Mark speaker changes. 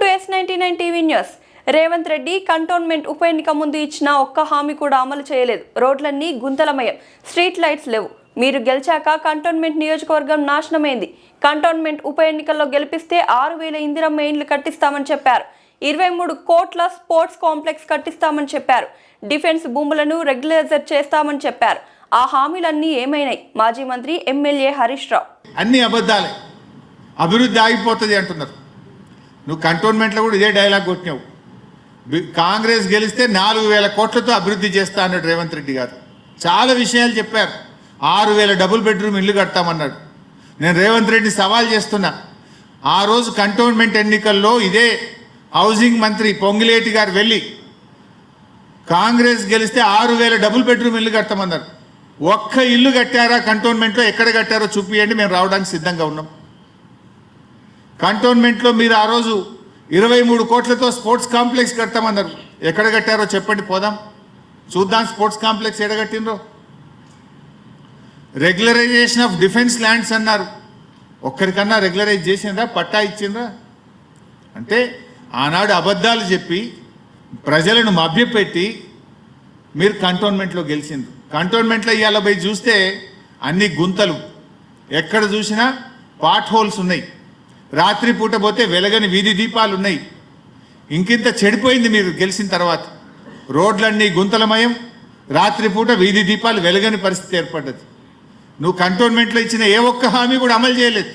Speaker 1: News Revanth Reddy cantonment ఉప ఎన్నిక ముందు ఇచ్చిన ఒక్క హామీ కూడా అమలు చేయలేదు రోడ్లన్నీ గుంతలమయం స్ట్రీట్ లైట్స్ లేవు మీరు గెలిచాక కంటోన్మెంట్ నియోజకవర్గం నాశనమైంది కంటోన్మెంట్ ఉప ఎన్నికల్లో గెలిపిస్తే ఆరు వేల ఇందిరమ్మ ఇండ్లు కట్టిస్తామని చెప్పారు ఇరవై మూడు కోట్ల స్పోర్ట్స్ కాంప్లెక్స్ కట్టిస్తామని చెప్పారు డిఫెన్స్ భూములను రెగ్యులైజర్ చేస్తామని చెప్పారు ఆ హామీలన్నీ ఏమైనాయి మాజీ మంత్రి ఎమ్మెల్యే హరీష్ రావు
Speaker 2: అన్ని అబద్ధాలే అభివృద్ధి ఆగిపోతుంది అంటున్నారు నువ్వు కంటోన్మెంట్లో కూడా ఇదే డైలాగ్ కొట్టినావు. కాంగ్రెస్ గెలిస్తే నాలుగు వేల కోట్లతో అభివృద్ధి చేస్తా అన్నాడు రేవంత్ రెడ్డి గారు. చాలా విషయాలు చెప్పారు. ఆరు వేల డబుల్ బెడ్రూమ్ ఇల్లు కడతామన్నాడు. నేను రేవంత్ రెడ్డి సవాల్ చేస్తున్నా. ఆ రోజు కంటోన్మెంట్ ఎన్నికల్లో ఇదే హౌసింగ్ మంత్రి పొంగిలేటి గారు వెళ్ళి కాంగ్రెస్ గెలిస్తే ఆరు వేల డబుల్ బెడ్రూమ్ ఇల్లు కడతామన్నారు. ఒక్క ఇల్లు కట్టారా కంటోన్మెంట్లో ఎక్కడ కట్టారో చూపియండి మేము రావడానికి సిద్ధంగా ఉన్నాం. కంటోన్మెంట్లో మీరు ఆ రోజు ఇరవై మూడు కోట్లతో స్పోర్ట్స్ కాంప్లెక్స్ కడతామన్నారు. ఎక్కడ కట్టారో చెప్పండి పోదాం. చూద్దాం స్పోర్ట్స్ కాంప్లెక్స్ ఎక్కడ కట్టినరో రెగ్యులరైజేషన్ ఆఫ్ డిఫెన్స్ ల్యాండ్స్ అన్నారు. ఒక్కరికన్నా రెగ్యులరైజ్ చేసిండ్రా పట్టా ఇచ్చిండ్రా? అంటే ఆనాడు అబద్ధాలు చెప్పి ప్రజలను మభ్యపెట్టి మీరు కంటోన్మెంట్లో గెలిచిండ్రు. కంటోన్మెంట్లో ఇవాళ పోయి చూస్తే అన్ని గుంతలు. ఎక్కడ చూసినా పాట్ హోల్స్ ఉన్నాయి. రాత్రి పూట పోతే వెలగని వీధి దీపాలు ఉన్నాయి ఇంకింత చెడిపోయింది మీరు గెలిచిన తర్వాత. రోడ్లన్నీ గుంతలమయం రాత్రిపూట వీధి దీపాలు వెలగని పరిస్థితి ఏర్పడ్డది. నువ్వు కంటోన్మెంట్లో ఇచ్చిన ఏ ఒక్క హామీ కూడా అమలు చేయలేదు.